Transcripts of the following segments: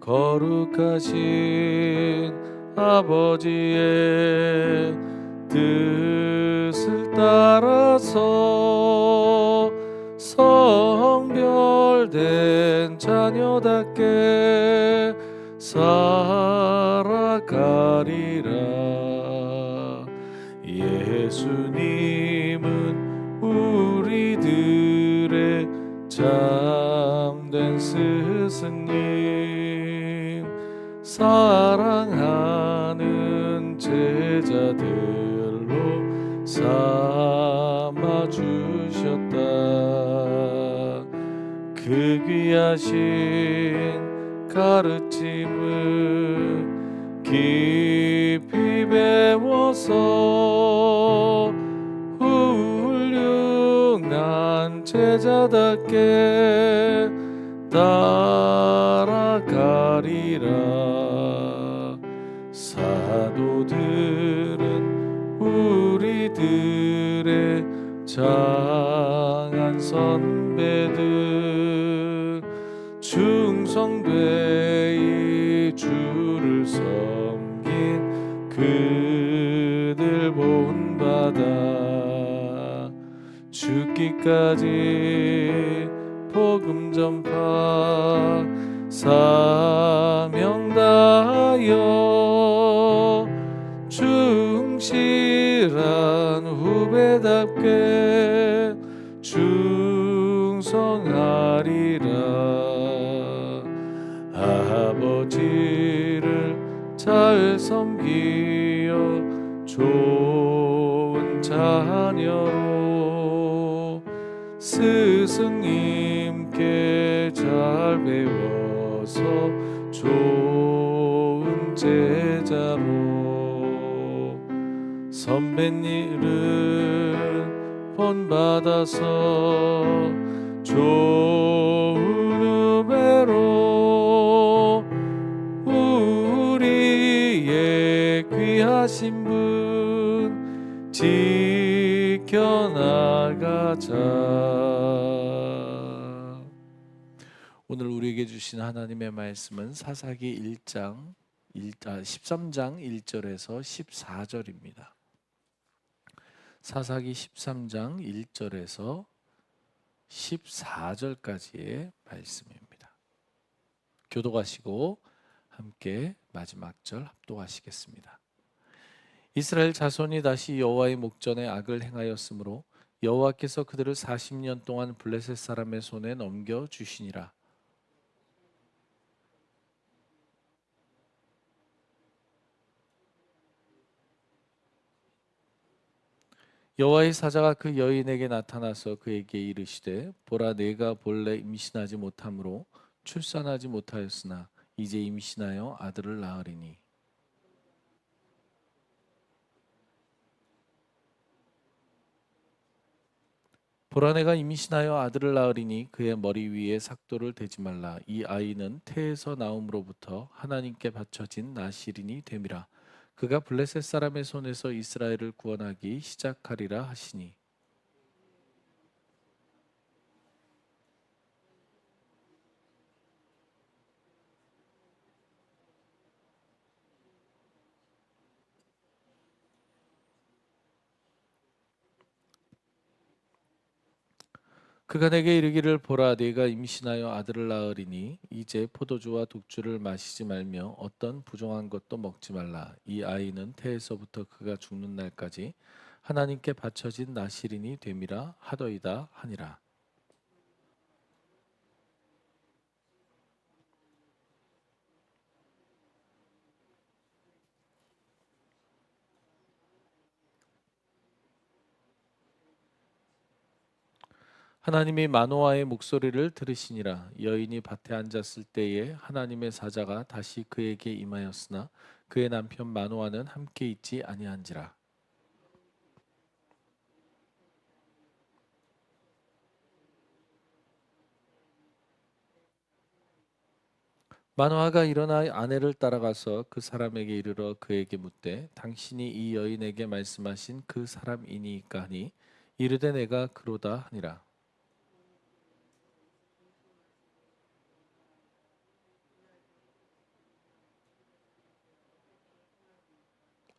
거룩하신 아버지의 뜻을 따라서 성별된 자녀답게 살아가리라. 예수 사랑하는 제자들로 삼아 주셨다. 그 귀하신 가르침을 깊이 배워서 훌륭한 제자답게 따라가리 장한 선배들 충성되이 주를 섬긴 그들 본받아 죽기까지 잘 섬기어 좋은 자녀로 스승님께 잘 배워서 좋은 제자로 선배님은 본받아서 좋은 하신 분 지켜나가자 오늘 우리에게 주신 하나님의 말씀은 사사기 1장 1, 아, 13장 1절에서 14절입니다. 사사기 13장 1절에서 14절까지의 말씀입니다. 교도하시고 함께 마지막 절 합독하시겠습니다. 이스라엘 자손이 다시 여호와의 목전에 악을 행하였으므로 여호와께서 그들을 40년 동안 블레셋 사람의 손에 넘겨 주시니라. 여호와의 사자가 그 여인에게 나타나서 그에게 이르시되 보라 내가 본래 임신하지 못함으로 출산하지 못하였으나 이제 임신하여 아들을 낳으리니 보라 내가 임신하여 아들을 낳으리니 그의 머리 위에 삭도를 대지 말라. 이 아이는 태에서 나옴으로부터 하나님께 바쳐진 나시린이 됨이라. 그가 블레셋 사람의 손에서 이스라엘을 구원하기 시작하리라 하시니 그가 내게 이르기를 보라 네가 임신하여 아들을 낳으리니 이제 포도주와 독주를 마시지 말며 어떤 부정한 것도 먹지 말라. 이 아이는 태에서부터 그가 죽는 날까지 하나님께 바쳐진 나시린이 됨이라 하더이다 하니라 하나님이 마노아의 목소리를 들으시니라. 여인이 밭에 앉았을 때에 하나님의 사자가 다시 그에게 임하였으나 그의 남편 마노아는 함께 있지 아니한지라. 마노아가 일어나 아내를 따라가서 그 사람에게 이르러 그에게 묻되 당신이 이 여인에게 말씀하신 그 사람이니까 하니 이르되 내가 그로다 하니라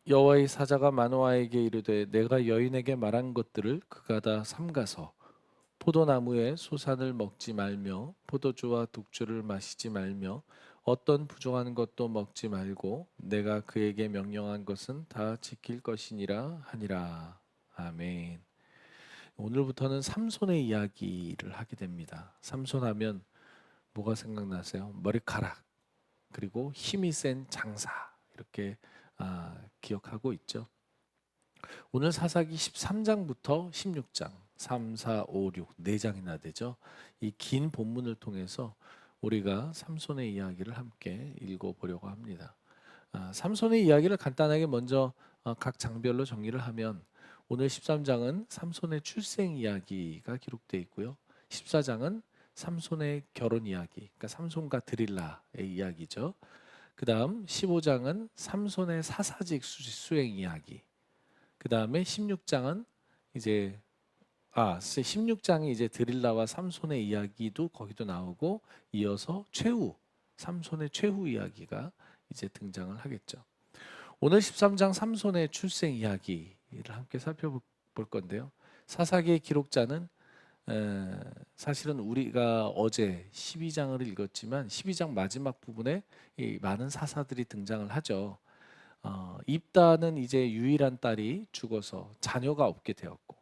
여호와의 사자가 마노아에게 이르되 내가 여인에게 말한 것들을 그가 다 삼가서 포도나무의 소산을 먹지 말며 포도주와 독주를 마시지 말며 어떤 부정한 것도 먹지 말고 내가 그에게 명령한 것은 다 지킬 것이니라 하니라. 아멘. 오늘부터는 삼손의 이야기를 하게 됩니다. 삼손 하면 뭐가 생각나세요? 머리카락 그리고 힘이 센 장사 이렇게 아, 기억하고 있죠. 오늘 사사기 13장부터 16장 3, 4, 5, 6 4장이나 되죠. 이 긴 본문을 통해서 우리가 삼손의 이야기를 함께 읽어보려고 합니다. 아, 삼손의 이야기를 간단하게 먼저 어, 각 장별로 정리를 하면 오늘 13장은 삼손의 출생 이야기가 기록되어 있고요. 14장은 삼손의 결혼 이야기, 그러니까 삼손과 드릴라의 이야기죠. 그 다음 15장은 삼손의 사사직 수- 수행 이야기. 그 다음에 16장은 이제 아 16장이 이제 드릴라와 삼손의 이야기도 거기도 나오고 이어서 최후 삼손의 최후 이야기가 이제 등장을 하겠죠. 오늘 13장 삼손의 출생 이야기를 함께 살펴볼 건데요. 사사기의 기록자는 에, 사실은 우리가 어제 12장을 읽었지만 12장 마지막 부분에 이 많은 사사들이 등장을 하죠. 어, 입다는 이제 유일한 딸이 죽어서 자녀가 없게 되었고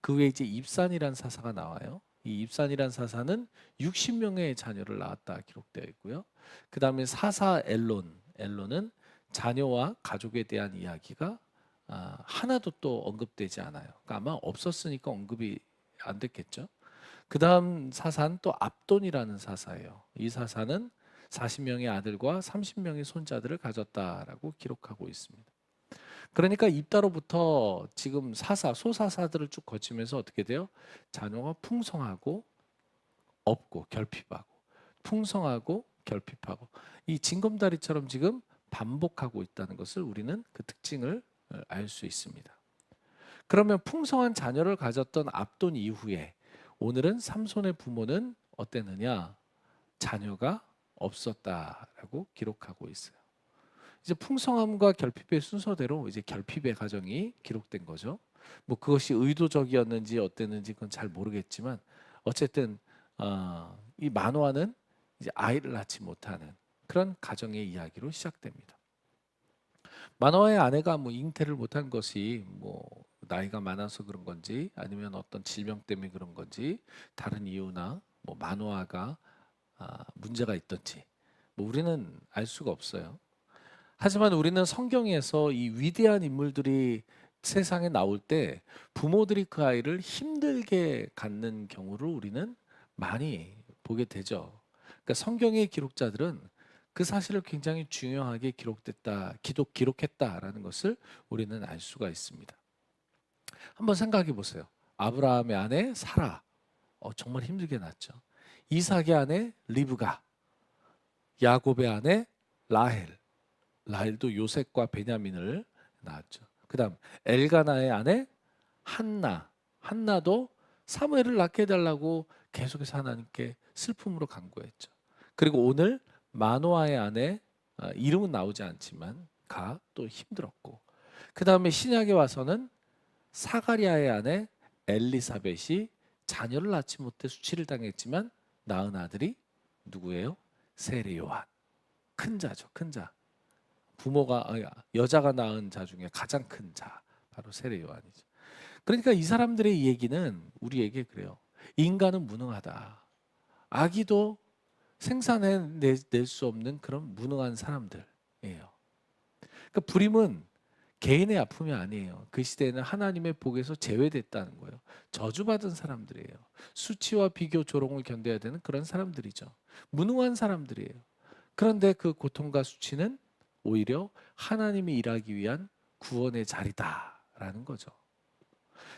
그 후에 이제 입산이란 사사가 나와요. 이 입산이란 사사는 60명의 자녀를 낳았다 기록되어 있고요. 그 다음에 사사 엘론, 엘론은 자녀와 가족에 대한 이야기가 아, 하나도 또 언급되지 않아요. 그러니까 아마 없었으니까 언급이 안 됐겠죠. 그 다음 사사는 또 압돈이라는 사사예요. 이 사사는 40명의 아들과 30명의 손자들을 가졌다라고 기록하고 있습니다. 그러니까 입다로부터 지금 사사, 소사사들을 쭉 거치면서 어떻게 돼요? 자녀가 풍성하고 없고 결핍하고 풍성하고 결핍하고 이 징검다리처럼 지금 반복하고 있다는 것을 우리는 그 특징을 알 수 있습니다. 그러면 풍성한 자녀를 가졌던 압돈 이후에 오늘은 삼손의 부모는 어땠느냐? 자녀가 없었다라고 기록하고 있어요. 이제 풍성함과 결핍의 순서대로 이제 결핍의 가정이 기록된 거죠. 뭐 그것이 의도적이었는지 어땠는지 그건 잘 모르겠지만 어쨌든 어, 이 만화는 이제 아이를 낳지 못하는 그런 가정의 이야기로 시작됩니다. 만화의 아내가 뭐 잉태를 못한 것이 뭐 나이가 많아서 그런 건지 아니면 어떤 질병 때문에 그런 건지 다른 이유나 뭐 만화가 아, 문제가 있던지 뭐 우리는 알 수가 없어요. 하지만 우리는 성경에서 이 위대한 인물들이 세상에 나올 때 부모들이 그 아이를 힘들게 갖는 경우를 우리는 많이 보게 되죠. 그러니까 성경의 기록자들은 그 사실을 굉장히 중요하게 기록됐다, 기록 기록했다라는 것을 우리는 알 수가 있습니다. 한번 생각해 보세요. 아브라함의 아내 사라, 어, 정말 힘들게 낳죠. 이삭의 아내 리브가, 야곱의 아내 라헬, 라헬도 요셉과 베냐민을 낳았죠. 그다음 엘가나의 아내 한나, 한나도 사무엘을 낳게 해달라고 계속해서 하나님께 슬픔으로 간구했죠. 그리고 오늘 마노아의 아내 아, 이름은 나오지 않지만 가 또 힘들었고 그 다음에 신약에 와서는 사가리아의 아내 엘리사벳이 자녀를 낳지 못해 수치를 당했지만 낳은 아들이 누구예요? 세례 요한 큰 자죠 큰 자. 부모가 아, 여자가 낳은 자 중에 가장 큰 자 바로 세례 요한이죠. 그러니까 이 사람들의 얘기는 우리에게 그래요. 인간은 무능하다. 아기도 생산해낼 수 없는 그런 무능한 사람들이에요. 그러니까 불임은 개인의 아픔이 아니에요. 그 시대에는 하나님의 복에서 제외됐다는 거예요. 저주받은 사람들이에요. 수치와 비교 조롱을 견뎌야 되는 그런 사람들이죠. 무능한 사람들이에요. 그런데 그 고통과 수치는 오히려 하나님이 일하기 위한 구원의 자리다라는 거죠.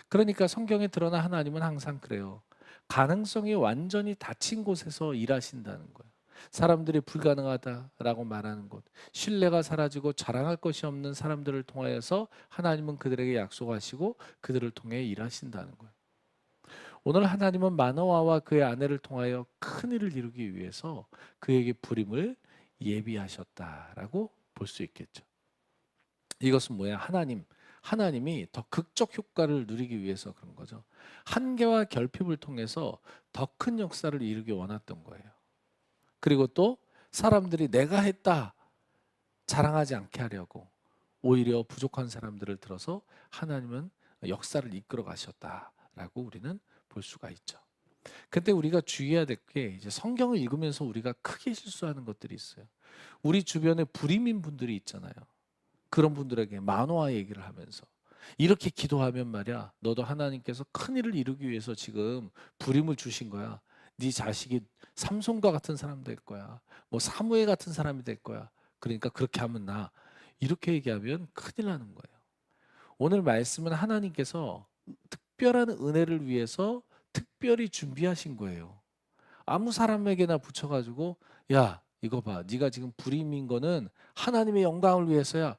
그러니까 성경에 드러나 하나님은 항상 그래요. 가능성이 완전히 닫힌 곳에서 일하신다는 거예요. 사람들이 불가능하다라고 말하는 곳, 신뢰가 사라지고 자랑할 것이 없는 사람들을 통하여서 하나님은 그들에게 약속하시고 그들을 통해 일하신다는 거예요. 오늘 하나님은 마노아와 그의 아내를 통하여 큰 일을 이루기 위해서 그에게 불임을 예비하셨다라고 볼 수 있겠죠. 이것은 뭐야? 하나님, 하나님이 더 극적 효과를 누리기 위해서 그런 거죠. 한계와 결핍을 통해서 더 큰 역사를 이루기 원했던 거예요. 그리고 또 사람들이 내가 했다 자랑하지 않게 하려고 오히려 부족한 사람들을 들어서 하나님은 역사를 이끌어 가셨다라고 우리는 볼 수가 있죠. 근데 우리가 주의해야 될 게 이제 성경을 읽으면서 우리가 크게 실수하는 것들이 있어요. 우리 주변에 불임인 분들이 있잖아요. 그런 분들에게 만화 얘기를 하면서 이렇게 기도하면 말이야 너도 하나님께서 큰 일을 이루기 위해서 지금 불임을 주신 거야 네 자식이 삼손과 같은 사람 될 거야 뭐 사무엘 같은 사람이 될 거야 그러니까 그렇게 하면 나 이렇게 얘기하면 큰일 나는 거예요 오늘 말씀은 하나님께서 특별한 은혜를 위해서 특별히 준비하신 거예요 아무 사람에게나 붙여가지고 야 이거 봐 네가 지금 불임인 거는 하나님의 영광을 위해서야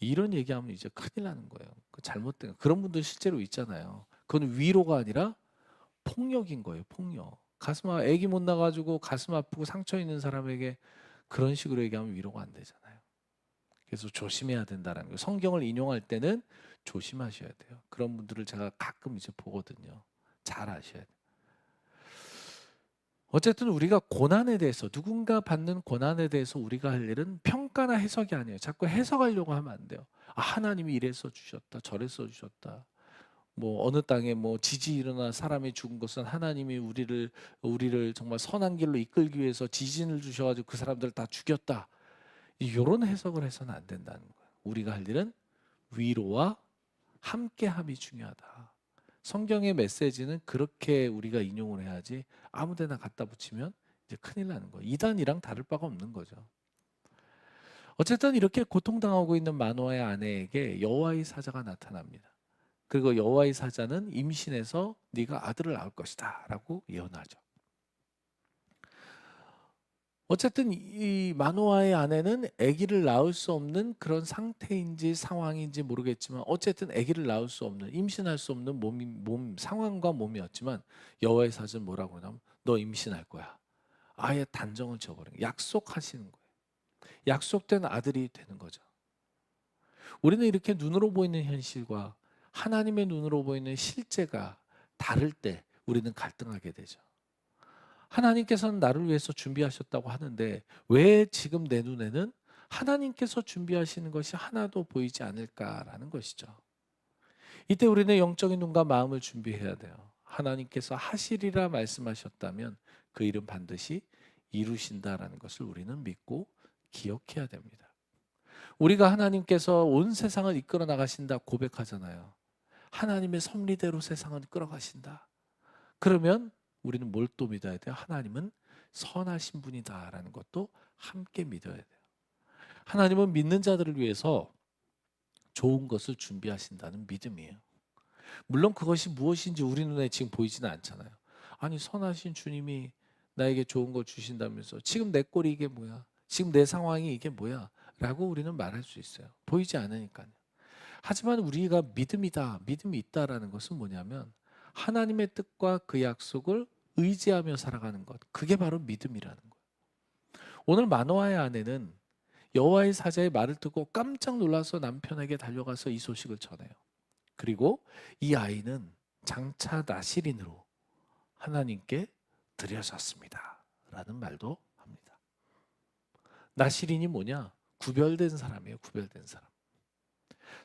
이런 얘기하면 이제 큰일 나는 거예요. 그 잘못된 그런 분들 실제로 있잖아요. 그건 위로가 아니라 폭력인 거예요. 폭력. 가슴 아 애기 못 나가지고 가슴 아프고 상처 있는 사람에게 그런 식으로 얘기하면 위로가 안 되잖아요. 그래서 조심해야 된다는 거예요. 성경을 인용할 때는 조심하셔야 돼요. 그런 분들을 제가 가끔 이제 보거든요. 잘 아셔야 돼요. 어쨌든 우리가 고난에 대해서 누군가 받는 고난에 대해서 우리가 할 일은 평가나 해석이 아니에요. 자꾸 해석하려고 하면 안 돼요. 아, 하나님이 이래서 주셨다, 저래서 주셨다. 뭐 어느 땅에 뭐 지지 일어나 사람이 죽은 것은 하나님이 우리를 우리를 정말 선한 길로 이끌기 위해서 지진을 주셔가지고 그 사람들을 다 죽였다. 이런 해석을 해서는 안 된다는 거예요. 우리가 할 일은 위로와 함께함이 중요하다. 성경의 메시지는 그렇게 우리가 인용을 해야지 아무데나 갖다 붙이면 이제 큰일 나는 거예요. 이단이랑 다를 바가 없는 거죠. 어쨌든 이렇게 고통당하고 있는 마노아의 아내에게 여호와의 사자가 나타납니다. 그리고 여호와의 사자는 임신해서 네가 아들을 낳을 것이다라고 예언하죠. 어쨌든 이 마노아의 아내는 아기를 낳을 수 없는 그런 상태인지 상황인지 모르겠지만 어쨌든 아기를 낳을 수 없는 임신할 수 없는 몸, 몸 상황과 몸이었지만 여호와의 사자는 뭐라고 하냐면 너 임신할 거야. 아예 단정을 거예요. 약속하시는 거예요. 약속된 아들이 되는 거죠. 우리는 이렇게 눈으로 보이는 현실과 하나님의 눈으로 보이는 실제가 다를 때 우리는 갈등하게 되죠. 하나님께서는 나를 위해서 준비하셨다고 하는데 왜 지금 내 눈에는 하나님께서 준비하시는 것이 하나도 보이지 않을까라는 것이죠. 이때 우리는 영적인 눈과 마음을 준비해야 돼요. 하나님께서 하시리라 말씀하셨다면 그 일은 반드시 이루신다라는 것을 우리는 믿고 기억해야 됩니다. 우리가 하나님께서 온 세상을 이끌어 나가신다 고백하잖아요. 하나님의 섭리대로 세상을 끌어가신다. 그러면 우리는 뭘 또 믿어야 돼요? 하나님은 선하신 분이다라는 것도 함께 믿어야 돼요. 하나님은 믿는 자들을 위해서 좋은 것을 준비하신다는 믿음이에요. 물론 그것이 무엇인지 우리 눈에 지금 보이지는 않잖아요. 아니 선하신 주님이 나에게 좋은 걸 주신다면서 지금 내 꼴이 이게 뭐야? 지금 내 상황이 이게 뭐야? 라고 우리는 말할 수 있어요. 보이지 않으니까요. 하지만 우리가 믿음이다, 믿음이 있다라는 것은 뭐냐면 하나님의 뜻과 그 약속을 의지하며 살아가는 것. 그게 바로 믿음이라는 거예요. 오늘 마노아의 아내는 여호와의 사자의 말을 듣고 깜짝 놀라서 남편에게 달려가서 이 소식을 전해요. 그리고 이 아이는 장차 나시린으로 하나님께 드려졌습니다. 라는 말도 합니다. 나시린이 뭐냐? 구별된 사람이에요. 구별된 사람.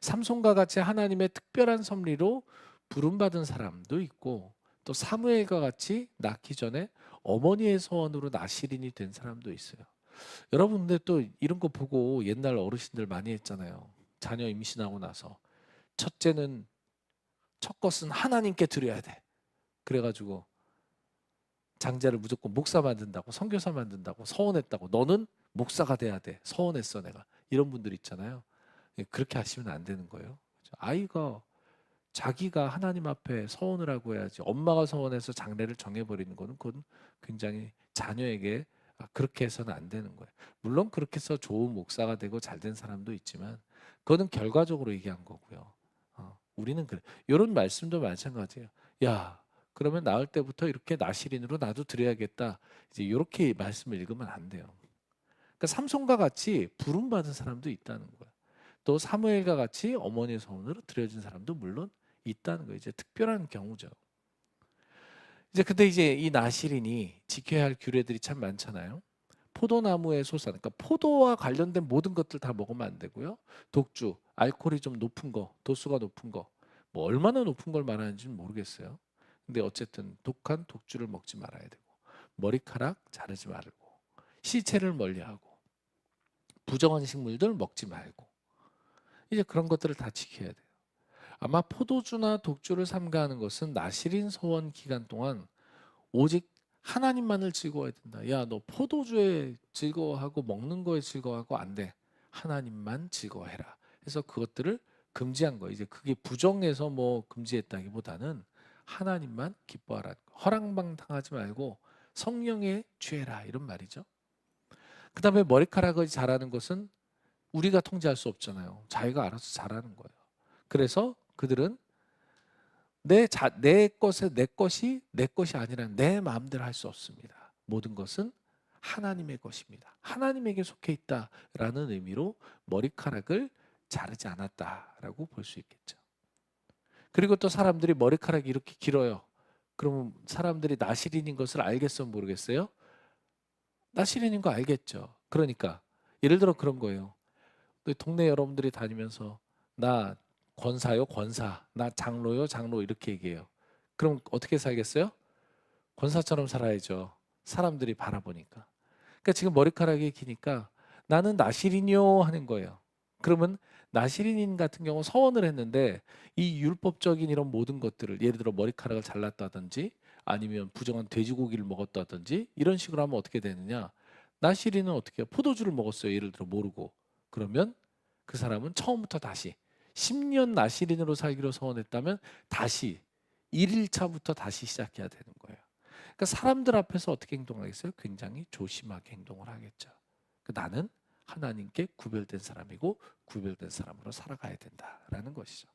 삼손과 같이 하나님의 특별한 섭리로 부름받은 사람도 있고 또 사무엘과 같이 낳기 전에 어머니의 소원으로 나시린이 된 사람도 있어요. 여러분들 또 이런 거 보고 옛날 어르신들 많이 했잖아요. 자녀 임신하고 나서 첫째는 첫 것은 하나님께 드려야 돼. 그래가지고 장자를 무조건 목사 만든다고 선교사 만든다고 서원했다고 너는 목사가 돼야 돼. 서원했어 내가. 이런 분들 있잖아요. 예, 그렇게 하시면 안 되는 거예요. 아이가 자기가 하나님 앞에 서원을 하고 해야지 엄마가 서원해서 장래를 정해버리는 거는 그건 굉장히 자녀에게 아, 그렇게 해서는 안 되는 거예요. 물론 그렇게 해서 좋은 목사가 되고 잘 된 사람도 있지만 그거는 결과적으로 얘기한 거고요. 어, 우리는 그래. 이런 말씀도 마찬가지예요. 야, 그러면 나을 때부터 이렇게 나시린으로 나도 드려야겠다. 이제 이렇게 말씀을 읽으면 안 돼요. 그러니까 삼손과 같이 부름 받은 사람도 있다는 거예요. 또 사무엘과 같이 어머니의 소원으로 드려진 사람도 물론 있다는 거예요. 이제 특별한 경우죠. 이제 근데 이제 이 나시린이 지켜야 할 규례들이 참 많잖아요. 포도나무의 소산, 그러니까 포도와 관련된 모든 것들 다 먹으면 안 되고요. 독주, 알코올이 좀 높은 거, 도수가 높은 거, 뭐 얼마나 높은 걸 말하는지는 모르겠어요. 근데 어쨌든 독한 독주를 먹지 말아야 되고 머리카락 자르지 말고 시체를 멀리하고 부정한 식물들 먹지 말고 이제 그런 것들을 다 지켜야 돼요. 아마 포도주나 독주를 삼가하는 것은 나시린 소원 기간 동안 오직 하나님만을 즐거워해야 된다. 야, 너 포도주에 즐거워하고 먹는 거에 즐거워하고 안 돼. 하나님만 즐거워해라. 그래서 그것들을 금지한 거. 이제 그게 부정해서 뭐 금지했다기보다는 하나님만 기뻐하라. 허랑방 당하지 말고 성령에 취해라 이런 말이죠. 그다음에 머리카락을 자라는 것은 우리가 통제할 수 없잖아요. 자기가 알아서 자라는 거예요. 그래서 그들은 내, 자, 내 것에 내 것이 내 것이 아니라 내 마음대로 할 수 없습니다. 모든 것은 하나님의 것입니다. 하나님에게 속해 있다라는 의미로 머리카락을 자르지 않았다라고 볼 수 있겠죠. 그리고 또 사람들이 머리카락이 이렇게 길어요. 그러면 사람들이 나시린인 것을 알겠어 모르겠어요? 나시린인 거 알겠죠. 그러니까 예를 들어 그런 거예요. 또 동네 여러분들이 다니면서 나 권사요 권사, 나 장로요 장로 이렇게 얘기해요. 그럼 어떻게 살겠어요? 권사처럼 살아야죠. 사람들이 바라보니까. 그러니까 지금 머리카락이 기니까 나는 나시린이요 하는 거예요. 그러면 나시린인 같은 경우 서원을 했는데 이 율법적인 이런 모든 것들을 예를 들어 머리카락을 잘랐다든지 아니면 부정한 돼지고기를 먹었다든지 이런 식으로 하면 어떻게 되느냐? 나시린은 어떻게 해요? 포도주를 먹었어요. 예를 들어 모르고 그러면 그 사람은 처음부터 다시 10년 나시린으로 살기로 서원했다면 다시 1일차부터 다시 시작해야 되는 거예요. 그러니까 사람들 앞에서 어떻게 행동하겠어요? 굉장히 조심하게 행동을 하겠죠. 그 나는 하나님께 구별된 사람이고 구별된 사람으로 살아가야 된다라는 것이죠.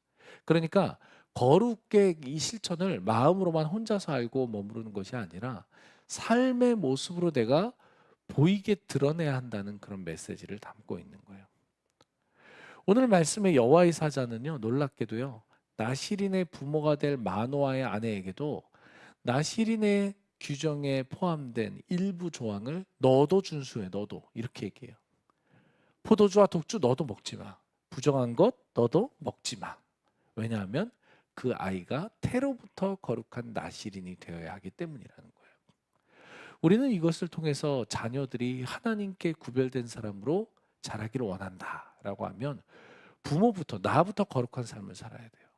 그러니까 거룩의 이 실천을 마음으로만 혼자서 알고 머무르는 것이 아니라 삶의 모습으로 내가 보이게 드러내야 한다는 그런 메시지를 담고 있는 거예요. 오늘 말씀의 여호와의 사자는요 놀랍게도요 나시린의 부모가 될 마노아의 아내에게도 나시린의 규정에 포함된 일부 조항을 너도 준수해 너도 이렇게 얘기해요. 포도주와 독주 너도 먹지 마. 부정한 것 너도 먹지 마. 왜냐하면 그 아이가 태로부터 거룩한 나시린이 되어야 하기 때문이라는 거예요. 우리는 이것을 통해서 자녀들이 하나님께 구별된 사람으로 자라기를 원한다 라고 하면 부모부터 나부터 거룩한 삶을 살아야 돼요.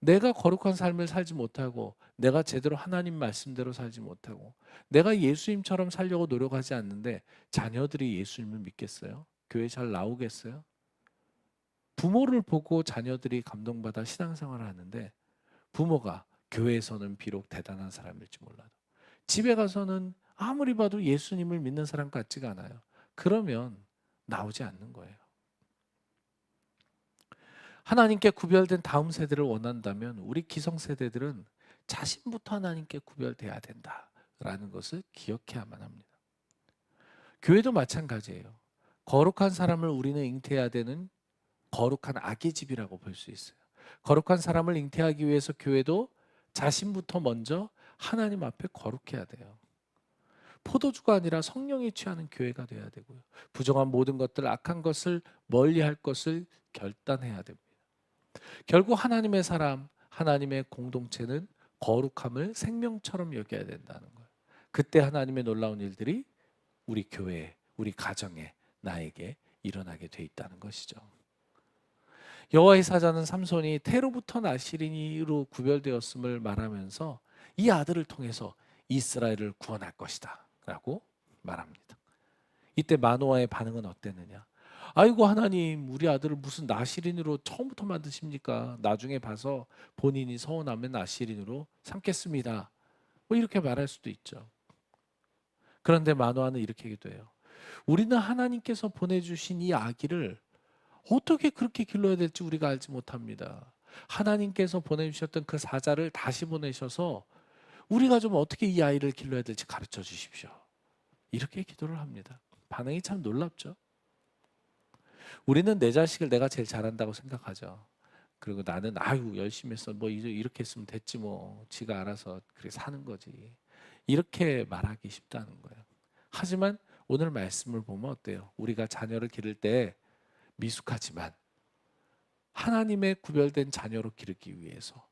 내가 거룩한 삶을 살지 못하고 내가 제대로 하나님 말씀대로 살지 못하고 내가 예수님처럼 살려고 노력하지 않는데 자녀들이 예수님을 믿겠어요? 교회 잘 나오겠어요? 부모를 보고 자녀들이 감동받아 신앙생활을 하는데 부모가 교회에서는 비록 대단한 사람일지 몰라도 집에 가서는 아무리 봐도 예수님을 믿는 사람 같지가 않아요. 그러면 나오지 않는 거예요. 하나님께 구별된 다음 세대를 원한다면 우리 기성 세대들은 자신부터 하나님께 구별돼야 된다라는 것을 기억해야만 합니다. 교회도 마찬가지예요. 거룩한 사람을 우리는 잉태해야 되는 거룩한 아기 집이라고 볼 수 있어요. 거룩한 사람을 잉태하기 위해서 교회도 자신부터 먼저 하나님 앞에 거룩해야 돼요. 포도주가 아니라 성령이 취하는 교회가 돼야 되고요. 부정한 모든 것들, 악한 것을 멀리할 것을 결단해야 됩니다. 결국 하나님의 사람, 하나님의 공동체는 거룩함을 생명처럼 여겨야 된다는 거예요. 그때 하나님의 놀라운 일들이 우리 교회, 우리 가정에 나에게 일어나게 돼 있다는 것이죠. 여호와의 사자는 삼손이 태로부터 나시린이로 구별되었음을 말하면서 이 아들을 통해서 이스라엘을 구원할 것이다라고 말합니다. 이때 마노아의 반응은 어땠느냐? 아이고 하나님 우리 아들을 무슨 나시린으로 처음부터 만드십니까? 나중에 봐서 본인이 서운하면 나시린으로 삼겠습니다. 뭐 이렇게 말할 수도 있죠. 그런데 마노아는 이렇게 기도해요. 우리는 하나님께서 보내주신 이 아기를 어떻게 그렇게 길러야 될지 우리가 알지 못합니다. 하나님께서 보내주셨던 그 사자를 다시 보내셔서 우리가 좀 어떻게 이 아이를 길러야 될지 가르쳐 주십시오. 이렇게 기도를 합니다. 반응이 참 놀랍죠. 우리는 내 자식을 내가 제일 잘한다고 생각하죠. 그리고 나는 아유 열심히 했어 뭐 이렇게 했으면 됐지 뭐 지가 알아서 그렇게 사는 거지 이렇게 말하기 쉽다는 거예요. 하지만 오늘 말씀을 보면 어때요? 우리가 자녀를 기를 때 미숙하지만 하나님의 구별된 자녀로 기르기 위해서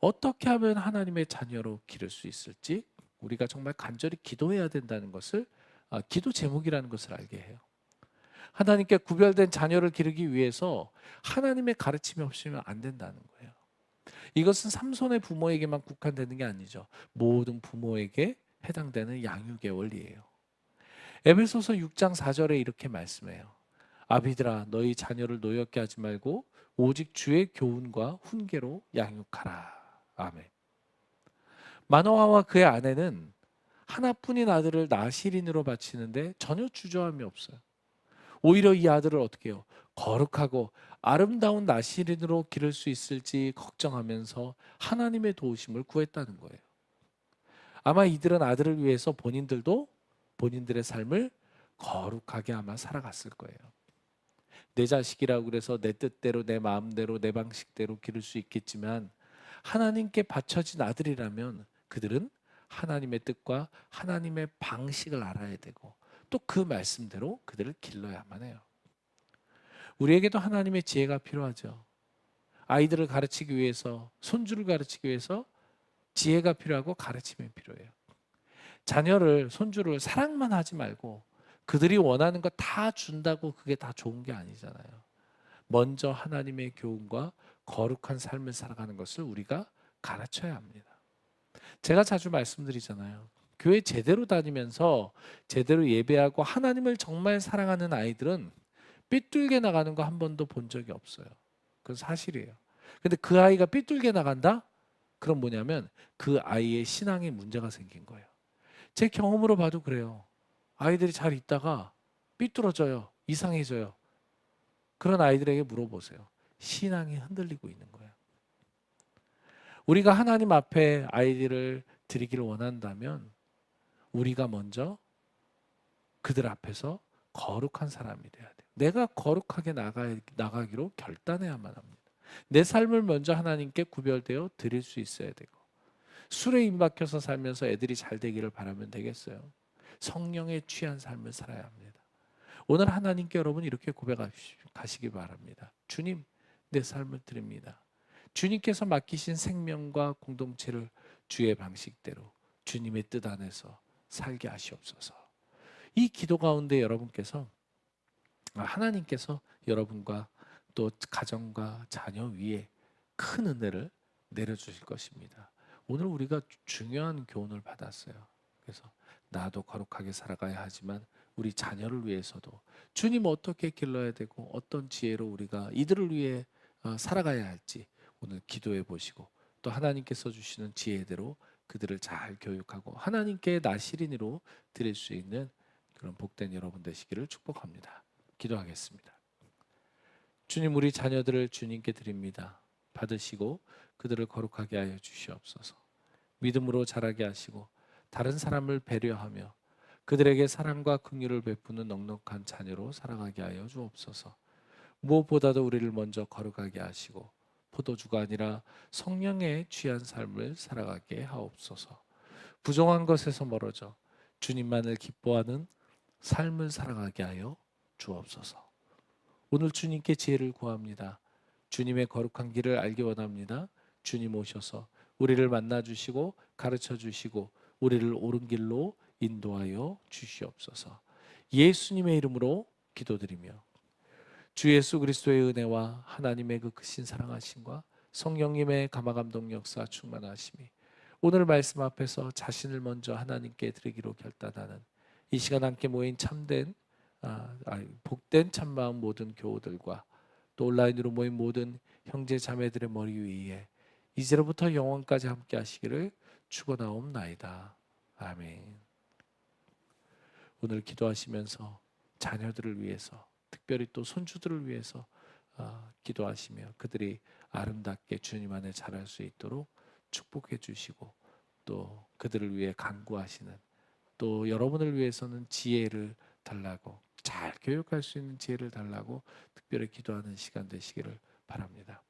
어떻게 하면 하나님의 자녀로 기를 수 있을지 우리가 정말 간절히 기도해야 된다는 것을 아, 기도 제목이라는 것을 알게 해요. 하나님께 구별된 자녀를 기르기 위해서 하나님의 가르침이 없으면 안 된다는 거예요. 이것은 삼손의 부모에게만 국한되는 게 아니죠. 모든 부모에게 해당되는 양육의 원리예요. 에베소서 6장 4절에 이렇게 말씀해요. 아비들아 너희 자녀를 노엽게 하지 말고 오직 주의 교훈과 훈계로 양육하라. 아멘. 마노아와 그의 아내는 하나뿐인 아들을 나시린으로 바치는데 전혀 주저함이 없어요. 오히려 이 아들을 어떻게 해요? 거룩하고 아름다운 나시린으로 기를 수 있을지 걱정하면서 하나님의 도우심을 구했다는 거예요. 아마 이들은 아들을 위해서 본인들도 본인들의 삶을 거룩하게 아마 살아갔을 거예요. 내 자식이라고 그래서 내 뜻대로 내 마음대로 내 방식대로 기를 수 있겠지만 하나님께 바쳐진 아들이라면 그들은 하나님의 뜻과 하나님의 방식을 알아야 되고 또 그 말씀대로 그들을 길러야만 해요. 우리에게도 하나님의 지혜가 필요하죠. 아이들을 가르치기 위해서 손주를 가르치기 위해서 지혜가 필요하고 가르침이 필요해요. 자녀를 손주를 사랑만 하지 말고 그들이 원하는 거 다 준다고 그게 다 좋은 게 아니잖아요. 먼저 하나님의 교훈과 거룩한 삶을 살아가는 것을 우리가 가르쳐야 합니다. 제가 자주 말씀드리잖아요. 교회 제대로 다니면서 제대로 예배하고 하나님을 정말 사랑하는 아이들은 삐뚤게 나가는 거 한 번도 본 적이 없어요. 그건 사실이에요. 근데 그 아이가 삐뚤게 나간다? 그럼 뭐냐면 그 아이의 신앙에 문제가 생긴 거예요. 제 경험으로 봐도 그래요. 아이들이 잘 있다가 삐뚤어져요. 이상해져요. 그런 아이들에게 물어보세요. 신앙이 흔들리고 있는 거예요. 우리가 하나님 앞에 아이들을 드리기를 원한다면 우리가 먼저 그들 앞에서 거룩한 사람이 돼야 돼요. 내가 거룩하게 나가, 나가기로 결단해야만 합니다. 내 삶을 먼저 하나님께 구별되어 드릴 수 있어야 되고 술에 입막혀서 살면서 애들이 잘 되기를 바라면 되겠어요. 성령에 취한 삶을 살아야 합니다. 오늘 하나님께 여러분 이렇게 고백하시기 바랍니다. 주님, 내 삶을 드립니다. 주님께서 맡기신 생명과 공동체를 주의 방식대로 주님의 뜻 안에서 살게 하시옵소서. 이 기도 가운데 여러분께서 아, 하나님께서 여러분과 또 가정과 자녀 위에 큰 은혜를 내려주실 것입니다. 오늘 우리가 중요한 교훈을 받았어요. 그래서 나도 거룩하게 살아가야 하지만 우리 자녀를 위해서도 주님 어떻게 길러야 되고 어떤 지혜로 우리가 이들을 위해 어, 살아가야 할지 오늘 기도해 보시고 또 하나님께서 주시는 지혜대로 그들을 잘 교육하고 하나님께 나시린으로 드릴 수 있는 그런 복된 여러분 되시기를 축복합니다. 기도하겠습니다. 주님 우리 자녀들을 주님께 드립니다. 받으시고 그들을 거룩하게 하여 주시옵소서. 믿음으로 자라게 하시고 다른 사람을 배려하며 그들에게 사랑과 긍휼을 베푸는 넉넉한 자녀로 살아가게 하여 주옵소서. 무엇보다도 우리를 먼저 거룩하게 하시고 포도주가 아니라 성령에 취한 삶을 살아가게 하옵소서. 부정한 것에서 멀어져 주님만을 기뻐하는 삶을 살아가게 하여 주옵소서. 오늘 주님께 지혜를 구합니다. 주님의 거룩한 길을 알기 원합니다. 주님 오셔서 우리를 만나 주시고 가르쳐 주시고 우리를 옳은 길로 인도하여 주시옵소서. 예수님의 이름으로 기도드리며 주 예수 그리스도의 은혜와 하나님의 그 크신 사랑하심과 성령님의 감화감동 역사 충만하심이 오늘 말씀 앞에서 자신을 먼저 하나님께 드리기로 결단하는 이 시간 함께 모인 참된 아, 복된 참마음 모든 교우들과 또 온라인으로 모인 모든 형제 자매들의 머리 위에 이제로부터 영원까지 함께 하시기를 축원하옵나이다. 아멘. 오늘 기도하시면서 자녀들을 위해서 특별히 또 손주들을 위해서 어, 기도하시며 그들이 아름답게 주님 안에 자랄 수 있도록 축복해 주시고 또 그들을 위해 간구하시는 또 여러분을 위해서는 지혜를 달라고 잘 교육할 수 있는 지혜를 달라고 특별히 기도하는 시간 되시기를 바랍니다.